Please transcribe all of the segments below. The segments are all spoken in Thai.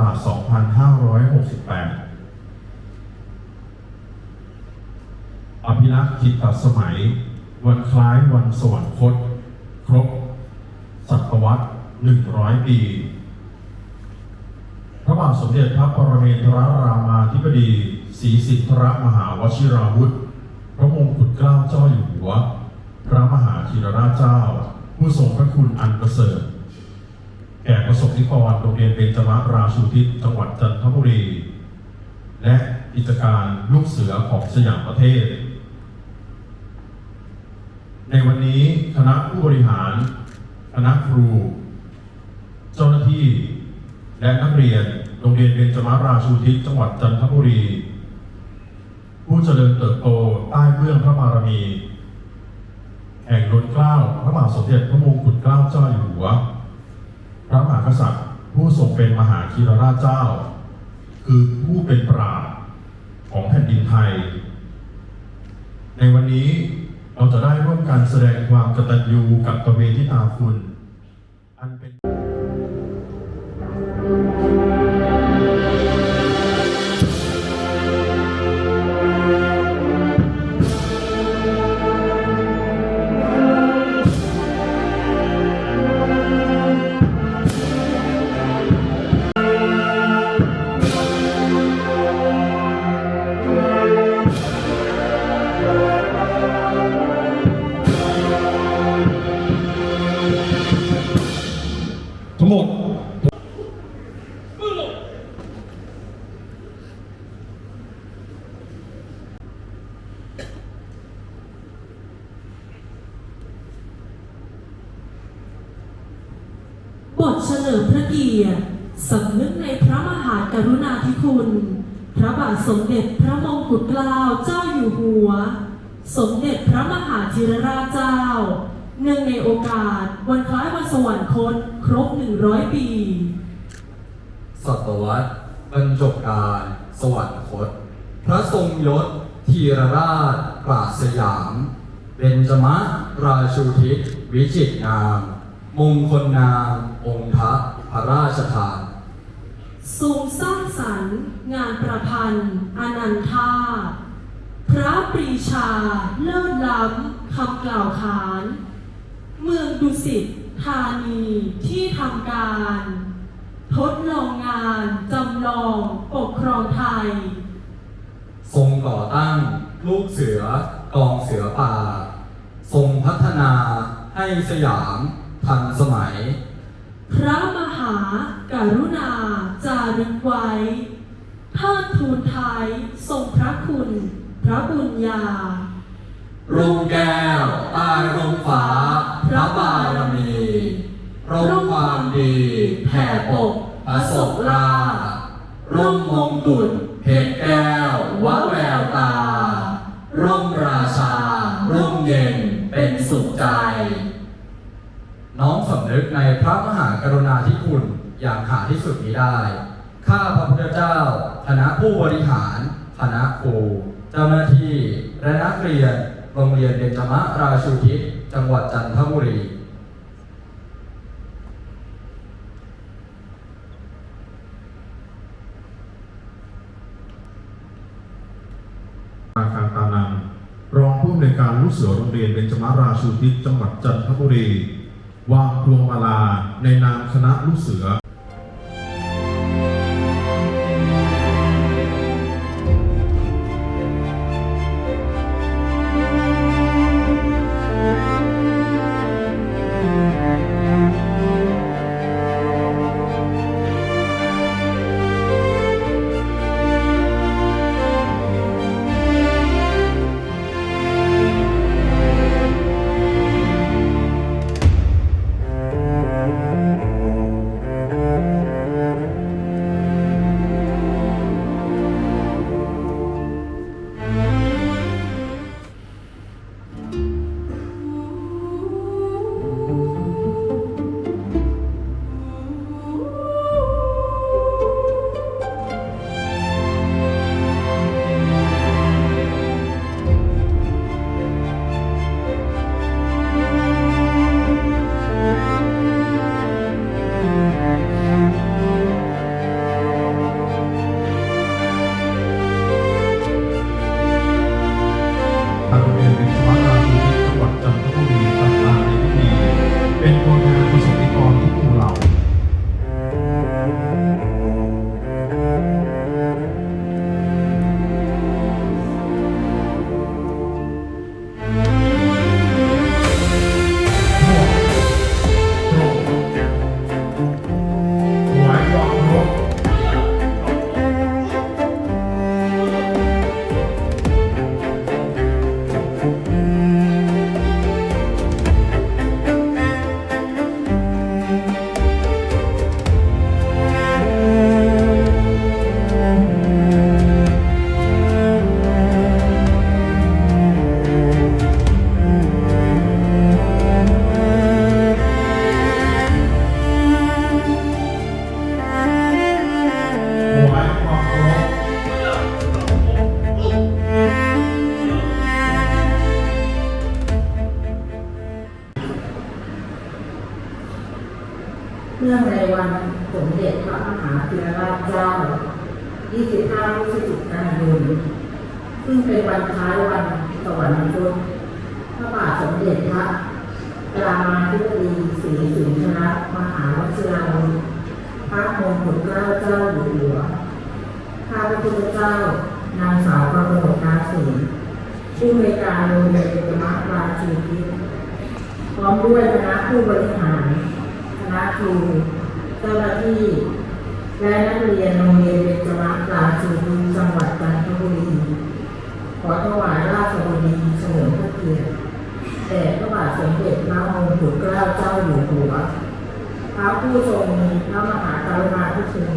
ราช 2568 อภิรักษ์จิตตสมัย วันคล้ายวันสวรรคต ครบ ศตวรรษ 100 ปี พระบาทสมเด็จพระปรเมนทรรามาธิบดีศรีสิทธรมหาวชิราวุธ พระมงกุฎเกล้าเจ้าอยู่หัว พระมหาธีรราชเจ้า ผู้ทรงพระคุณอันประเสริฐ แก่ประสบนิกรโรงเรียนเบญจมาราชูทิศจังหวัดจันทบุรี และกิจการลูกเสือของสยามประเทศ ในวันนี้คณะผู้บริหาร คณะครู เจ้าหน้าที่ และนักเรียนโรงเรียนเบญจมาราชูทิศจังหวัดจันทบุรี ผู้เจริญเติบโตใต้เบื้องพระบารมี แห่งล้นเกล้าพระบาทสมเด็จพระมงกุฎเกล้าเจ้า ระมหากษัตริย์ ผู้ทรงเป็นมหาคีรราชเจ้า คือผู้เป็นปราชญ์ของแผ่นดินไทย ในวันนี้เราจะได้ร่วมกันแสดงความกตัญญูกับตเวทิตาคุณ บทเฉลิมพระเกียรติสำนึกในพระมหากรุณาธิคุณ พระบาทสมเด็จพระมงกุฎเกล้าเจ้าอยู่หัว สมเด็จพระมหาธีรราชเจ้า เนื่องในโอกาสวันคล้ายวันสวรรคตครบ 100 ปี ศตวรรษบรรจบการสวรรคต พระทรงยศธีรราชปราศสยามเบญจมะราชูทิศวิจิตรงาม มงคลนามองค์พระพระราชทาน ทรงสร้างสรรค์ งานประพันธ์ อนันทาพระปรีชา เลิศล้ำคำกล่าวขาน เมืองดุสิตธานีที่ทำการ ทดลองงานจำลองปกครองไทย ทรงก่อตั้งลูกเสือกองเสือป่า ทรงพัฒนาให้สยาม ทันสมัย พระมหาการุณาจารึกไว้เทิดทูนไทยทรงพระคุณ พระบุญญารุ่งแก้วใต้ร่มฟ้า พระบารมีร่มความดีแผ่ปกอโศกราร่มมงกุฎ ในพระมหากรุณาธิคุณอย่างหาที่สุดมิได้ ข้าพระพุทธเจ้า คณะผู้บริหาร คณะครู เจ้าหน้าที่ และนักเรียน โรงเรียนเบญจมราชูทิศ จังหวัดจันทบุรีอาคารตานังรองผู้อำนวยการลูกเสือโรงเรียนเบญจมาราชูทิศจังหวัดจันทบุรี วางพวงมาลาในนามคณะลูกเสือ เนื่องในวันสมเด็จพระมหาธีรราชเจ้า 25พฤศจิกายน ซึ่งเป็นวันคล้ายวันสวรรคตพระบาทสมเด็จพระรามาธิบดีศรีสุนทรมหาวชิราวุธพระมงกุฎเกล้าเจ้าอยู่หัวข้าพระพุทธเจ้านางสาวประโมทนาสิงผู้อำนวยการโรงเรียนเบญจมาราชูทิพร้อมด้วยคณะผู้บริหาร คณะครูเจ้าหน้าที่ และนักเรียนโรงเรียนเบญจมาราชูทิศจังหวัดจันทบุรีขอถวายราชบดีเฉลิมพระเกียรติแด่พระบาทสมเด็จพระมงกุฎเกล้าเจ้าอยู่หัวพระผู้ทรงมีพระมหากรุณาธิคุณ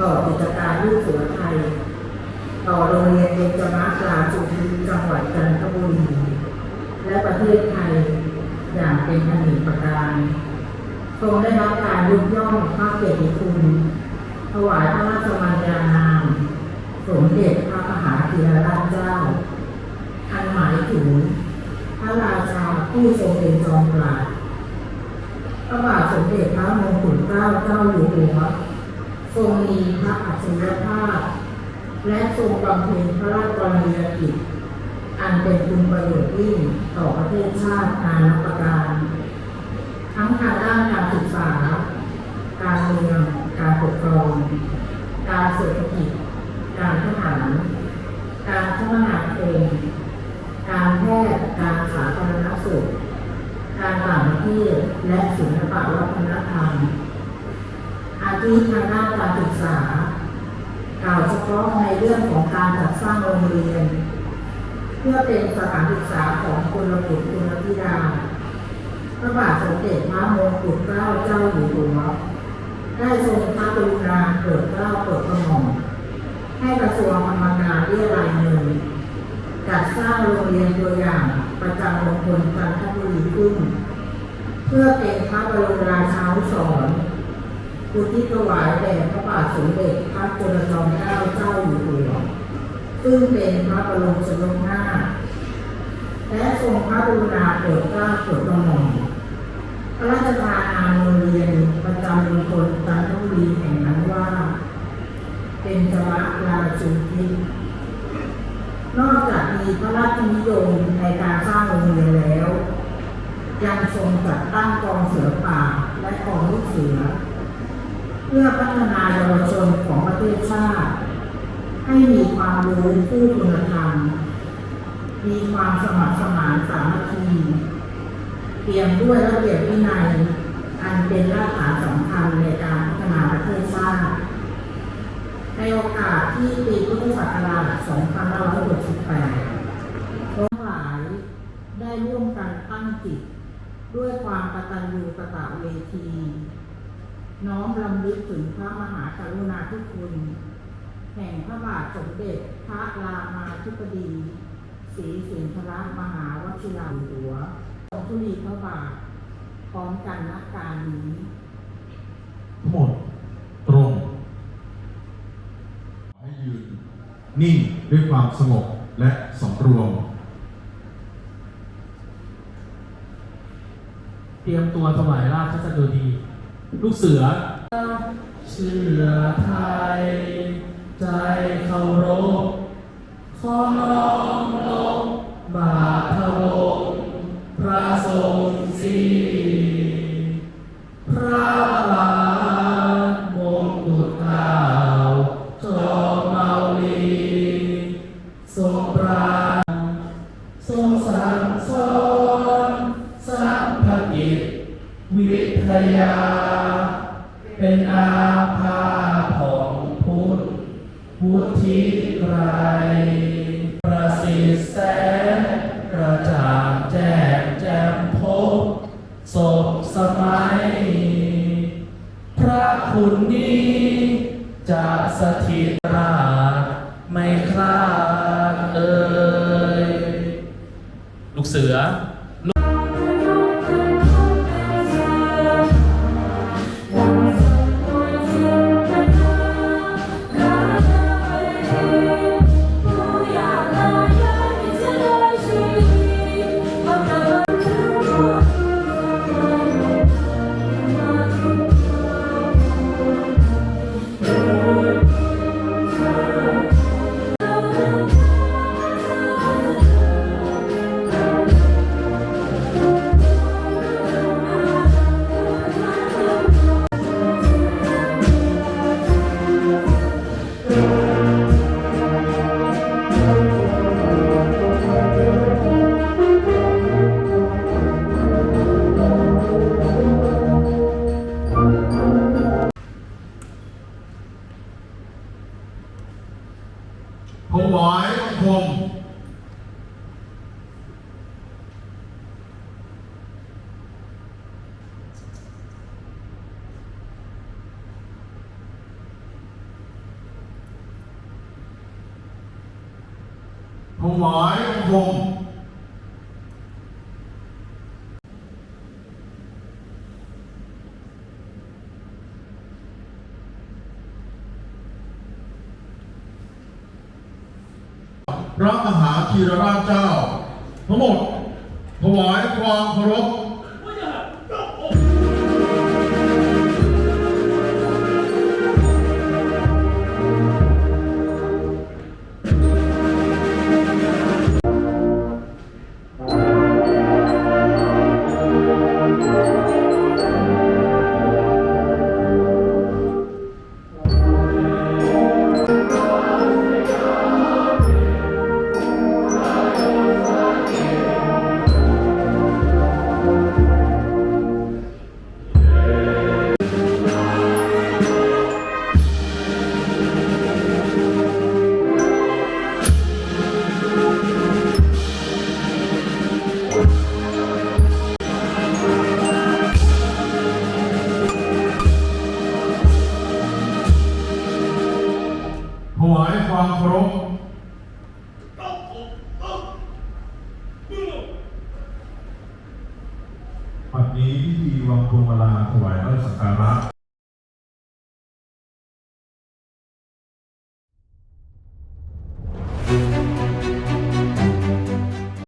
ต่อกิจการลูกเสือไทย ต่อโรงเรียนเบญจมาราชูทิศจังหวัดจันทบุรีและประเทศไทยอย่างเป็นอเนกประการ ทรงได้รับการยกย่องพระเกียรติคุณถวายพระราชมัญญานามสมเด็จพระมหาธีรราชเจ้า อันหมายถึงพระราชาผู้ทรงเป็นจอมปราดพระบาทสมเด็จพระมงกุฎเกล้าเจ้าอยู่หัวทรงมีพระอัจฉริยภาพ และทรงบำเพ็ญพระราชกรณียกิจ อันเป็นคุณประโยชน์ยิ่งต่อประเทศชาตินานับประการ ทั้งทางด้านการศึกษา การเมือง การปกครอง การเศรษฐกิจ การทหาร การคมนาคมการแพทย์ การสาธารณสุข การต่างประเทศ และศิลปวัฒนธรรม อาทิทางด้านการศึกษา กล่าวเฉพาะในเรื่องของการจัดสร้างโรงเรียน เพื่อเป็นสถานศึกษาของคุณบุคุณธิดา ระบาทสมเด็จพระมงกุฎเกล้าเจ้าอยู่หัวได้ทรงพระกรุณาโปรดเกล้าโปรดกระหม่อมให้กระทรวงธรรมการเรียรายเงินจัดสร้างโรงเรียนตัวอย่างประจำมณฑลจันทบุรีขึ้น เพื่อเป็นพระบรมราชาสรณ์อุทิศถวายแด่พระบาทสมเด็จพระจุลจอมเกล้าเจ้าอยู่หัวซึ่งเป็นพระบรมชนกนาถและทรงพระกรุณาโปรดเกล้าโปรดกระหม่อม ระราชทานนามโรงเรียนประจำมณฑลจันทบุรีแห่งนั้นว่า เป็นจวะราชูทินอกจากมีพระราชนิยมในการสร้างโรงเรียนแล้ว ยังทรงจัดตั้งกองเสือป่าและกองลูกเสือ เพื่อพัฒนาเยาวชนของประเทศชาติ ให้มีความรู้คู่คุณธรรมมีความสมัครสมานสามัคคี เตรียมด้วยระเบียบวินัย อันเป็นรากฐานสำคัญในการพัฒนาประเทศชาติในโอกาสที่ปีพุทธศักราช 2568ทั้งหลายได้ร่วมกันตั้งจิต ด้วยความกตัญญูกตเวที น้อมรำลึกถึงพระมหากรุณาธิคุณ แห่งพระบาทสมเด็จพระรามาธิบดีศรีสินธรมหาวชิราลูกหัวของ ทุลีพระบาทพร้อมกันนักการนี้ทั้งหมดตรง ให้ยืนนิ่งด้วยความสงบและสำรวม เตรียมตัวถวายราชสดุดี ลูกเสือ เชื่อไทย ใจเคารพขอน้อมลงบาทวงศ์ พระทรงสีพระบาทมงกุฎเกล้าจอมเมาลีทรงปราณทรงสั่งสอนสัมภกิจวิทยา เป็นอาภาของพุทธพุทธิไกร ลูก เสือถวายบังคม ถวายบังคม พระมหาธีรราชเจ้า ทั้งหมดถวายความเคารพ